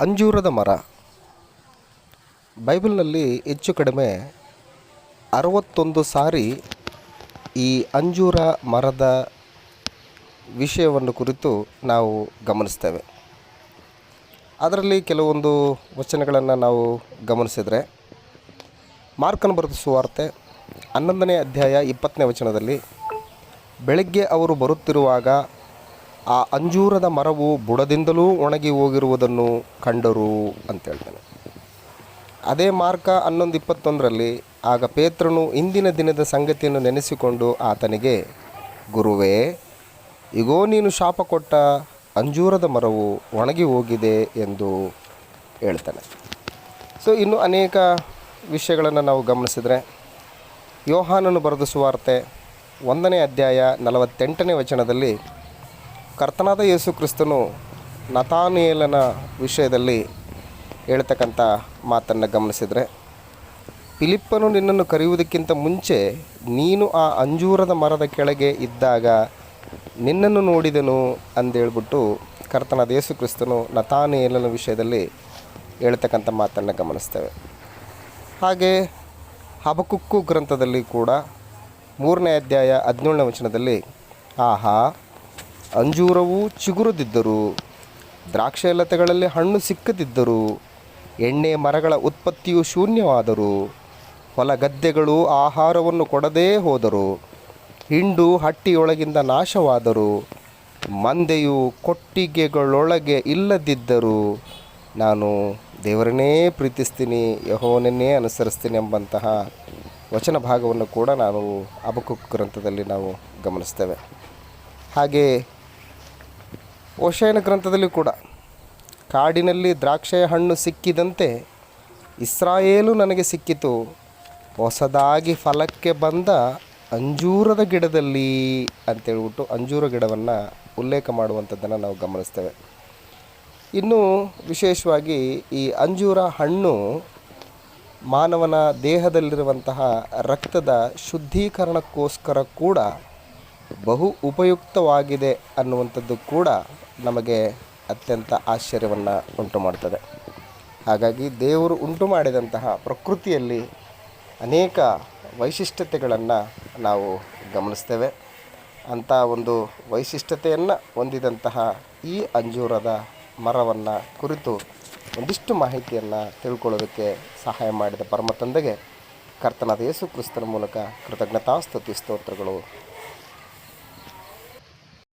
ಅಂಜೂರದ ಮರ. ಬೈಬಲ್ನಲ್ಲಿ ಹೆಚ್ಚು ಕಡಿಮೆ ಅರವತ್ತೊಂದು ಸಾರಿ ಈ ಅಂಜೂರ ಮರದ ವಿಷಯವನ್ನು ಕುರಿತು ನಾವು ಗಮನಿಸ್ತೇವೆ. ಅದರಲ್ಲಿ ಕೆಲವೊಂದು ವಚನಗಳನ್ನು ನಾವು ಗಮನಿಸಿದರೆ ಮಾರ್ಕನ ಬರೆದ ಸುವಾರ್ತೆ ಹನ್ನೊಂದನೇ ಅಧ್ಯಾಯ ಇಪ್ಪತ್ತನೇ ವಚನದಲ್ಲಿ, ಬೆಳಗ್ಗೆ ಅವರು ಬರುತ್ತಿರುವಾಗ ಆ ಅಂಜೂರದ ಮರವು ಬುಡದಿಂದಲೂ ಒಣಗಿ ಹೋಗಿರುವುದನ್ನು ಕಂಡರು ಅಂತ ಹೇಳ್ತಾನೆ ಅದೇ ಮಾರ್ಕ ಹನ್ನೊಂದು ಇಪ್ಪತ್ತೊಂದರಲ್ಲಿ ಆಗ ಪೇತ್ರನು ಇಂದಿನ ದಿನದ ಸಂಗತಿಯನ್ನು ನೆನೆಸಿಕೊಂಡು ಆತನಿಗೆ, ಗುರುವೇ, ಇಗೋ ನೀನು ಶಾಪ ಕೊಟ್ಟ ಅಂಜೂರದ ಮರವು ಒಣಗಿ ಹೋಗಿದೆ ಎಂದು ಹೇಳ್ತಾನೆ. ಸೊ ಇನ್ನು ಅನೇಕ ವಿಷಯಗಳನ್ನು ನಾವು ಗಮನಿಸಿದರೆ ಯೋಹಾನನ್ನು ಬರೆದ ಸುವಾರ್ತೆ ಒಂದನೇ ಅಧ್ಯಾಯ ನಲವತ್ತೆಂಟನೇ ವಚನದಲ್ಲಿ ಕರ್ತನಾದ ಯೇಸು ಕ್ರಿಸ್ತನು ನತಾನಿಯೇಲನ ವಿಷಯದಲ್ಲಿ ಹೇಳ್ತಕ್ಕಂಥ ಮಾತನ್ನು ಗಮನಿಸಿದರೆ, ಫಿಲಿಪ್ಪನು ನಿನ್ನನ್ನು ಕರೆಯುವುದಕ್ಕಿಂತ ಮುಂಚೆ ನೀನು ಆ ಅಂಜೂರದ ಮರದ ಕೆಳಗೆ ಇದ್ದಾಗ ನಿನ್ನನ್ನು ನೋಡಿದನು ಅಂದೇಳ್ಬಿಟ್ಟು ಕರ್ತನಾದ ಯೇಸು ಕ್ರಿಸ್ತನು ನತಾನಿಯೇಲನ ವಿಷಯದಲ್ಲಿ ಹೇಳ್ತಕ್ಕಂಥ ಮಾತನ್ನು ಗಮನಿಸ್ತೇವೆ. ಹಾಗೆ ಹಬಕುಕ್ಕು ಗ್ರಂಥದಲ್ಲಿ ಕೂಡ ಮೂರನೇ ಅಧ್ಯಾಯ ಹದಿನೇಳನೇ ವಚನದಲ್ಲಿ, ಆಹಾ ಅಂಜೂರವು ಚಿಗುರದಿದ್ದರು, ದ್ರಾಕ್ಷಲತೆಗಳಲ್ಲಿ ಹಣ್ಣು ಸಿಕ್ಕದಿದ್ದರು, ಎಣ್ಣೆ ಮರಗಳ ಉತ್ಪತ್ತಿಯು ಶೂನ್ಯವಾದರು, ಹೊಲ ಗದ್ದೆಗಳು ಆಹಾರವನ್ನು ಕೊಡದೇ ಹೋದರು, ಹಿಂಡು ಹಟ್ಟಿಯೊಳಗಿಂದ ನಾಶವಾದರು, ಮಂದೆಯು ಕೊಟ್ಟಿಗೆಗಳೊಳಗೆ ಇಲ್ಲದಿದ್ದರು ನಾನು ದೇವರನ್ನೇ ಪ್ರೀತಿಸ್ತೀನಿ ಯಹೋನನ್ನೇ ಅನುಸರಿಸ್ತೀನಿ ಎಂಬಂತಹ ವಚನ ಭಾಗವನ್ನು ಕೂಡ ನಾವು ಅಬಕು ಗ್ರಂಥದಲ್ಲಿ ನಾವು ಗಮನಿಸ್ತೇವೆ. ಹಾಗೆ ಓಶಯನ ಗ್ರಂಥದಲ್ಲಿ ಕೂಡ ಕಾಡಿನಲ್ಲಿ ದ್ರಾಕ್ಷೆಯ ಹಣ್ಣು ಸಿಕ್ಕಿದಂತೆ ಇಸ್ರಾಯೇಲು ನನಗೆ ಸಿಕ್ಕಿತು. ಹೊಸದಾಗಿ ಫಲಕ್ಕೆ ಬಂದ ಅಂಜೂರದ ಗಿಡದಲ್ಲಿ ಅಂತೇಳ್ಬಿಟ್ಟು ಅಂಜೂರ ಗಿಡವನ್ನು ಉಲ್ಲೇಖ ಮಾಡುವಂಥದ್ದನ್ನು ನಾವು ಗಮನಿಸ್ತೇವೆ. ಇನ್ನು ವಿಶೇಷವಾಗಿ ಈ ಅಂಜೂರ ಹಣ್ಣು ಮಾನವನ ದೇಹದಲ್ಲಿರುವಂತಹ ರಕ್ತದ ಶುದ್ಧೀಕರಣಕ್ಕೋಸ್ಕರ ಕೂಡ ಬಹು ಉಪಯುಕ್ತವಾಗಿದೆ ಅನ್ನುವಂಥದ್ದು ಕೂಡ ನಮಗೆ ಅತ್ಯಂತ ಆಶ್ಚರ್ಯವನ್ನು ಉಂಟು ಮಾಡ್ತದೆ. ಹಾಗಾಗಿ ದೇವರು ಉಂಟು ಮಾಡಿದಂತಹ ಪ್ರಕೃತಿಯಲ್ಲಿ ಅನೇಕ ವೈಶಿಷ್ಟ್ಯತೆಗಳನ್ನು ನಾವು ಗಮನಿಸ್ತೇವೆ. ಅಂಥ ಒಂದು ವೈಶಿಷ್ಟ್ಯತೆಯನ್ನು ಹೊಂದಿದಂತಹ ಈ ಅಂಜೂರದ ಮರವನ್ನು ಕುರಿತು ಒಂದಿಷ್ಟು ಮಾಹಿತಿಯನ್ನು ತಿಳ್ಕೊಳ್ಳೋದಕ್ಕೆ ಸಹಾಯ ಮಾಡಿದ ಪರಮ ತಂದೆಗೆ ಕರ್ತನಾದ ಯೇಸು ಕ್ರಿಸ್ತನ ಮೂಲಕ ಕೃತಜ್ಞತಾಸ್ತುತಿ ಸ್ತೋತ್ರಗಳು.